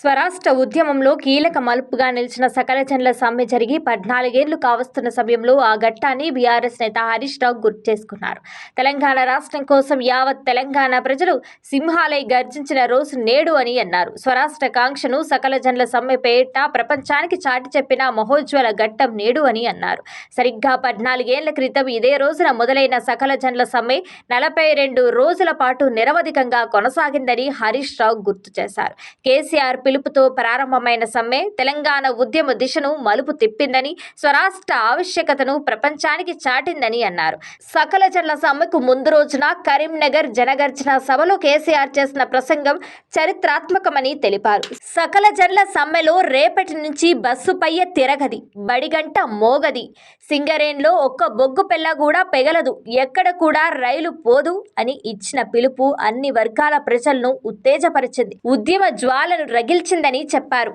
స్వరాష్ట్ర ఉద్యమంలో కీలక మలుపుగా నిలిచిన సకలజనుల సమ్మె జరిగి పద్నాలుగేళ్ళు కావస్తున్న సమయంలో ఆ ఘట్టాన్ని బీఆర్ఎస్ నేత హరీష్ రావు గుర్తు చేసుకున్నారు. తెలంగాణ రాష్ట్రం కోసం యావత్ తెలంగాణ ప్రజలు సింహాలై గర్జించిన రోజు నేడు అని అన్నారు. స్వరాష్ట్ర కాంక్షను సకలజనుల సమ్మె పేట ప్రపంచానికి చాటి చెప్పిన మహోజ్వల ఘట్టం నేడు అని అన్నారు. సరిగ్గా పద్నాలుగేళ్ళ క్రితం ఇదే రోజున మొదలైన సకలజనుల సమ్మె నలభై రెండు రోజుల పాటు నిరవధికంగా కొనసాగిందని హరీష్ రావు గుర్తు చేశారు. కేసీఆర్ పిలుపుతో ప్రారంభమైన సమ్మె తెలంగాణ ఉద్యమ దిశను మలుపు తిప్పిందని స్వరాష్ట్ర ఆవశ్యకతను ప్రపంచానికి చాటిందని అన్నారు. సకల జనల సమ్మెకు ముందు రోజున కరీంనగర్ జనగర్జన సభలో కేసీఆర్ చేసిన ప్రసంగం చరిత్రాత్మకమని తెలిపారు. సకల జనుల సమ్మెలో రేపటి నుంచి బస్సు పయ్య తిరగది బడిగంట మోగది. సింగరేన్లో ఒక్క బొగ్గు పెళ్ళ కూడా పెగలదు ఎక్కడ కూడా రైలు పోదు అని ఇచ్చిన పిలుపు అన్ని వర్గాల ప్రజలను ఉత్తేజపరిచింది. ఉద్యమ జ్వాలను నిలిచిందని చెప్పారు.